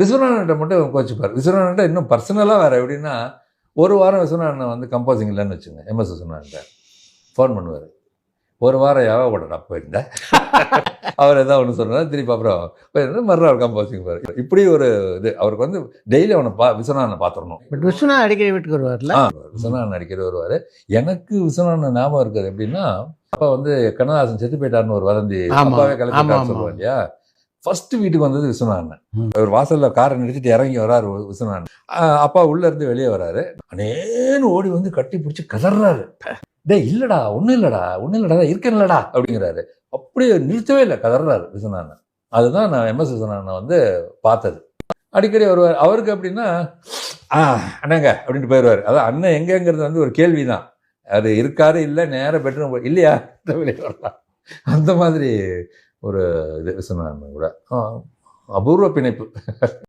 விஸ்வநாதன்கிட்ட மட்டும் கோச்சிப்பார். விஸ்வநாதன்கிட்ட இன்னும் பர்சனலாக வேறு எப்படின்னா ஒரு வாரம் விஸ்வநாதன் வந்து கம்போசிங் இல்லைன்னு வச்சுங்க. எம்எஸ் விஸ்வநாதன்கிட்ட ஃபோன் பண்ணுவார். ஒரு வாரம் யாவ விடடா போயிருந்தேன் அவர் ஏதாவது ஒன்று சொன்னார் திருப்பி அப்புறம் போயிருந்தா மறுநாள் கம்போசிங் பாரு. இப்படி ஒரு இது அவருக்கு வந்து டெய்லி அவனை பா விஸ்வநாதனை பார்த்துடணும் பட் விஸ்வநாத் அடிக்கடி வீட்டுக்கு வருவார்ல? விஸ்வநாதன் அடிக்கடி வருவார். எனக்கு விஸ்வநாதன் ஞாபகம் இருக்குது எப்படின்னா அப்பா வந்து கண்ணதாசன் செத்து போயிட்டாருன்னு ஒரு வதந்தி. அப்பாவே ஆமா. சொல்லுவாங்க இல்லையா? ஃபர்ஸ்ட் வீட்டுக்கு வந்தது விஸ்வநாதன். அவர் வாசல்ல காரை நிறுத்திட்டு இறங்கி வராரு விஸ்வநாதன். அப்பா உள்ள இருந்து வெளியே வராரு அனேன்னு ஓடி வந்து கட்டி பிடிச்சி கதறாரு டேய் இல்லடா ஒண்ணும் இல்லடா ஒண்ணும் இல்லடா இருக்கேன்லடா அப்படிங்கிறாரு. அப்படியே நிறுத்தவே இல்லை கதறாரு விஸ்வநாதன். அதுதான் நான் எம்எஸ் விஸ்வநாதனை வந்து பார்த்தது. அடிக்கடி வருவார். அவருக்கு அப்படின்னா ஆ அண்ணங்க அப்படின்ட்டு போயிடுவார் அதான் அண்ணன் எங்கங்கிறது வந்து ஒரு கேள்வி தான் அது இருக்காரு இல்லை நேராக பெட்ரூம் இல்லையா? வெளியே வரலாம். அந்த மாதிரி ஒரு இது விஸ்வநாதன் கூட. அபூர்வ பிணைப்பு.